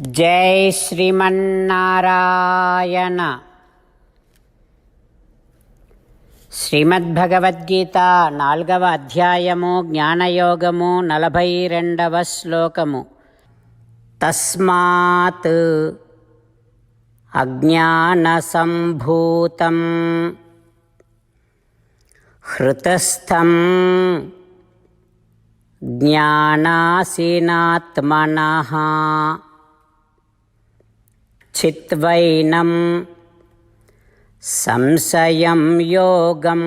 జై శ్రీమన్నారాయణ. శ్రీమద్భగవద్గీత నాల్గవ అధ్యాయము జ్ఞానయోగము నలభై రెండవ శ్లోకము. తస్మాత్ అజ్ఞానసంభూతం హృతస్థం జ్ఞానాసీనాత్మన. చిత్వైనం సంశయం యోగం.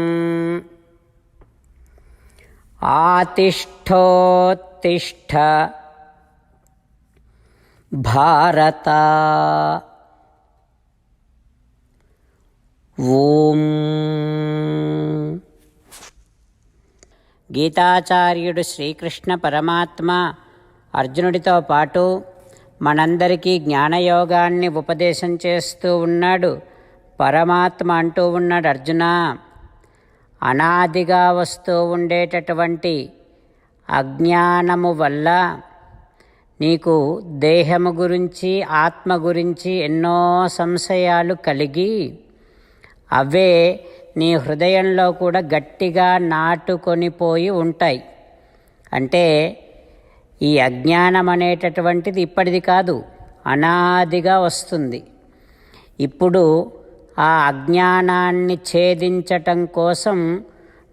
ఆతిష్ఠోత్తిష్ఠ భారత. ఓం గీతాచార్యుడు శ్రీకృష్ణ పరమాత్మ అర్జునుడితో పాటు మనందరికీ జ్ఞానయోగాన్ని ఉపదేశం చేస్తూ ఉన్నాడు. పరమాత్మ అంటూ ఉన్నాడు అర్జున. అనాదిగా వస్తూ ఉండేటటువంటి అజ్ఞానము వల్ల నీకు దేహము గురించి ఆత్మ గురించి ఎన్నో సంశయాలు కలిగి అవే నీ హృదయంలో కూడా గట్టిగా నాటుకొని పోయి ఉంటాయి. అంటే ఈ అజ్ఞానం అనేటటువంటిది ఇప్పటిది కాదు అనాదిగా వస్తుంది. ఇప్పుడు ఆ అజ్ఞానాన్ని ఛేదించటం కోసం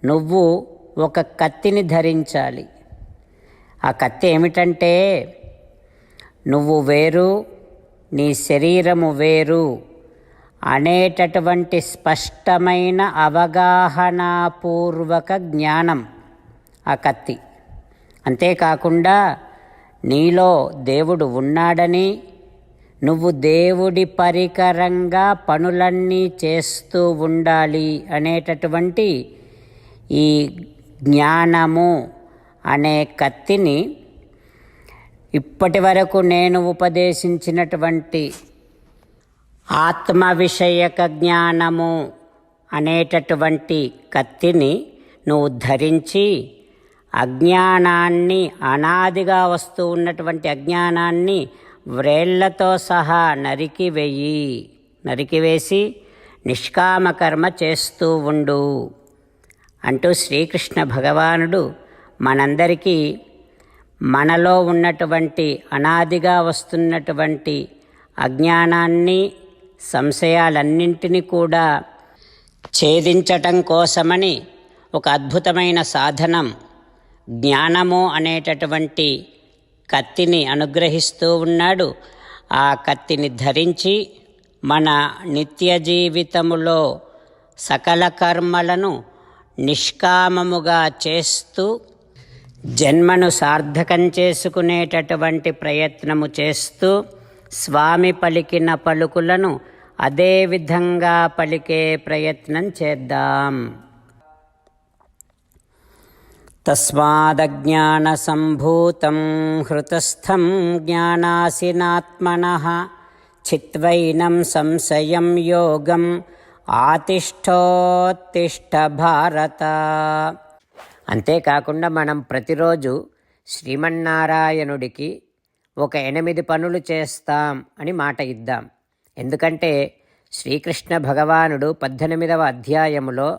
నువ్వు ఒక కత్తిని ధరించాలి. ఆ కత్తి ఏమిటంటే నువ్వు వేరు నీ శరీరము వేరు అనేటటువంటి స్పష్టమైన అవగాహనాపూర్వక జ్ఞానం ఆ కత్తి. అంతేకాకుండా నీలో దేవుడు ఉన్నాడని నువ్వు దేవుడి పరికరంగా పనులన్నీ చేస్తూ ఉండాలి అనేటటువంటి ఈ జ్ఞానము అనే కత్తిని ఇప్పటి వరకు నేను ఉపదేశించినటువంటి ఆత్మ విషయక జ్ఞానము అనేటటువంటి కత్తిని నువ్వు ధరించి అజ్ఞానాన్ని అనాదిగా వస్తూ ఉన్నటువంటి అజ్ఞానాన్ని వ్రేళ్ళతో సహా నరికివేయి నరికివేసి నిష్కామకర్మ చేస్తూ ఉండు. అంటూ శ్రీకృష్ణ భగవానుడు మనందరికీ మనలో ఉన్నటువంటి అనాదిగా వస్తున్నటువంటి అజ్ఞానాన్ని సంశయాలన్నింటినీ కూడా ఛేదించటం కోసమని ఒక అద్భుతమైన సాధనం జ్ఞానము అనేటటువంటి కత్తిని అనుగ్రహిస్తూ ఉన్నాడు. ఆ కత్తిని ధరించి మన నిత్య జీవితములో సకల కర్మలను నిష్కామముగా చేస్తూ జన్మను సార్థకం చేసుకునేటటువంటి ప్రయత్నము చేస్తూ స్వామి పలికిన పలుకులను అదే విధంగా పలికే ప్రయత్నం చేద్దాం. తస్మాదజ్ఞానసంభూతం హృతస్థం జ్ఞానాసినాత్మన చిత్వైనం సంశయం యోగం ఆతిష్టోత్తిష్ట భారత అంతేకాకుండా మనం ప్రతిరోజు శ్రీమన్నారాయణుడికి ఒక ఎనిమిది పనులు చేస్తాం అని మాట ఇద్దాం. ఎందుకంటే శ్రీకృష్ణ భగవానుడు పద్దెనిమిదవ అధ్యాయములో